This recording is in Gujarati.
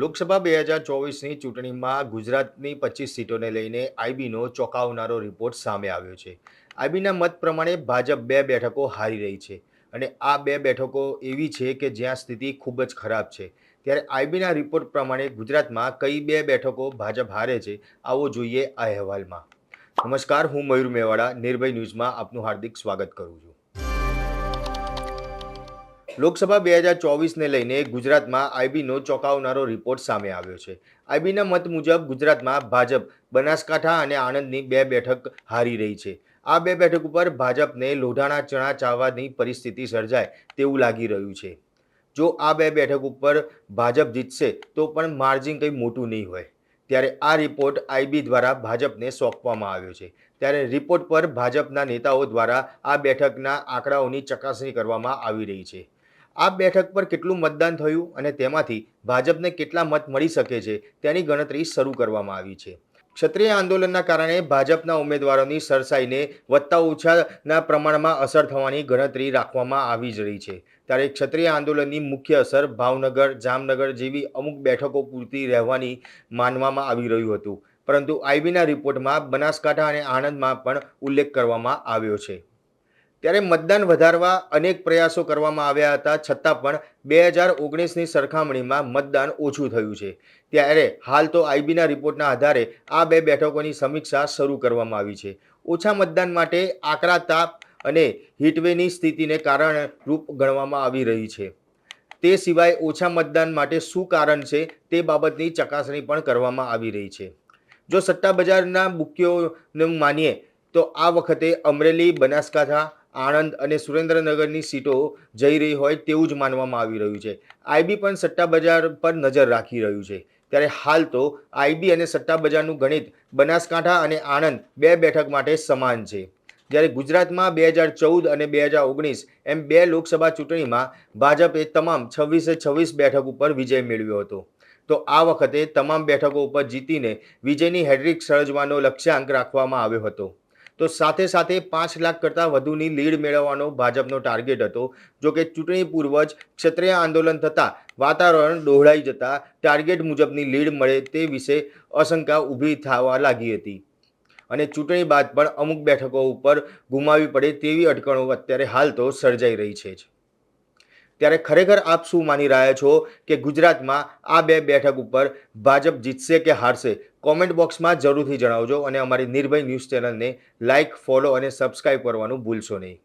લોકસભા બે હજાર ચોવીસની ચૂંટણીમાં ગુજરાતની પચીસ સીટોને લઈને આઈબીનો ચોંકાવનારો રિપોર્ટ સામે આવ્યો છે. આઈબીના મત પ્રમાણે ભાજપ બે બેઠકો હારી રહી છે અને આ બે બેઠકો એવી છે કે જ્યાં સ્થિતિ ખૂબ જ ખરાબ છે. ત્યારે આઈબીના રિપોર્ટ પ્રમાણે ગુજરાતમાં કઈ બે બેઠકો ભાજપ હારે છે આવો જોઈએ આ અહેવાલમાં. નમસ્કાર, હું મયુર મેવાડા, નિર્ભય ન્યૂઝમાં આપનું હાર્દિક સ્વાગત કરું છું. લોકસભા બે હજાર ચોવીસને લઈને ગુજરાતમાં આઈબીનો ચોંકાવનારો રિપોર્ટ સામે આવ્યો છે. આઈબીના મત મુજબ ગુજરાતમાં ભાજપ, બનાસકાંઠા અને આણંદની બે બેઠક હારી રહી છે. આ બે બેઠક ઉપર ભાજપને લોઢાણા ચણા ચાવવાની પરિસ્થિતિ સર્જાય તેવું લાગી રહ્યું છે. જો આ બે બેઠક ઉપર ભાજપ જીતશે, તો પણ માર્જિન કંઈ મોટું નહીં હોય. ત્યારે આ રિપોર્ટ આઈબી દ્વારા ભાજપને સોંપવામાં આવ્યો છે. ત્યારે રિપોર્ટ પર ભાજપના નેતાઓ દ્વારા આ બેઠકના આંકડાઓની ચકાસણી કરવામાં આવી રહી છે. આ બેઠક પર કેટલું મતદાન થયું અને તેમાંથી ભાજપને કેટલા મત મળી શકે છે તેની ગણતરી શરૂ કરવામાં આવી છે. ક્ષત્રિય આંદોલનના કારણે ભાજપના ઉમેદવારોની સરસાઈને વધતા ઓછાના પ્રમાણમાં અસર થવાની ગણતરી રાખવામાં આવી જ રહી છે. ત્યારે ક્ષત્રિય આંદોલનની મુખ્ય અસર ભાવનગર, જામનગર જેવી અમુક બેઠકો પૂરતી રહેવાની માનવામાં આવી રહ્યું હતું. પરંતુ આઈબીના રિપોર્ટમાં બનાસકાંઠા અને આણંદમાં પણ ઉલ્લેખ કરવામાં આવ્યો છે. ત્યારે મતદાન વધારવા અનેક પ્રયાસો કરવામાં આવ્યા હતા. છતાં પણ બે હજાર ઓગણીસની સરખામણીમાં મતદાન ઓછું થયું છે. ત્યારે હાલ તો આઈબીના રિપોર્ટના આધારે આ બે બેઠકોની સમીક્ષા શરૂ કરવામાં આવી છે. ઓછા મતદાન માટે આકરા તાપ અને હીટવેની સ્થિતિને કારણે રૂપ ગણવામાં આવી રહી છે. તે સિવાય ઓછા મતદાન માટે શું કારણ છે તે બાબતની ચકાસણી પણ કરવામાં આવી રહી છે. જો સટ્ટા બજારના બુકીઓનું માનીએ તો આ વખતે અમરેલી, બનાસકાંઠા આણંદ અને સુરેન્દ્રનગરની સીટો જઈ રહી હોય તેવું જ માનવામાં આવી રહ્યું છે. આઈબી પણ સટ્ટા બજાર પર નજર રાખી રહ્યું છે. ત્યારે હાલ તો આઈબી અને સટ્ટા બજારનું ગણિત બનાસકાંઠા અને આણંદ બે બેઠક માટે સમાન છે. જ્યારે ગુજરાતમાં બે હજાર ચૌદ અને બે હજાર ઓગણીસ એમ બે લોકસભા ચૂંટણીમાં ભાજપે તમામ છવ્વીસે છવ્વીસ બેઠક ઉપર વિજય મેળવ્યો હતો. તો આ વખતે તમામ બેઠકો ઉપર જીતીને વિજયની હેડ્રિક સર્જવાનો લક્ષ્યાંક રાખવામાં આવ્યો હતો. તો સાથે સાથે પાંચ લાખ કરતાં વધુની લીડ મેળવવાનો ભાજપનો ટાર્ગેટ હતો. જો કે ચૂંટણી પૂર્વ જ ક્ષત્રિય આંદોલન થતાં વાતાવરણ ડોહળાઈ જતાં ટાર્ગેટ મુજબની લીડ મળે તે વિશે અશંકા ઊભી થવા લાગી હતી. અને ચૂંટણી બાદ પણ અમુક બેઠકો ઉપર ગુમાવી પડે તેવી અટકણો અત્યારે હાલ તો સર્જાઈ રહી છે ત્યારે ખરેખર આપ શું માની રહ્યા છો કે ગુજરાતમાં આ બે બેઠક ઉપર ભાજપ જીતશે કે હારશે? કોમેન્ટ બોક્સમાં જરૂરથી જણાવજો અને અમારી નિર્ભય ન્યૂઝ ચેનલને લાઇક ફોલો અને સબસ્ક્રાઈબ કરવાનું ભૂલશો નહીં.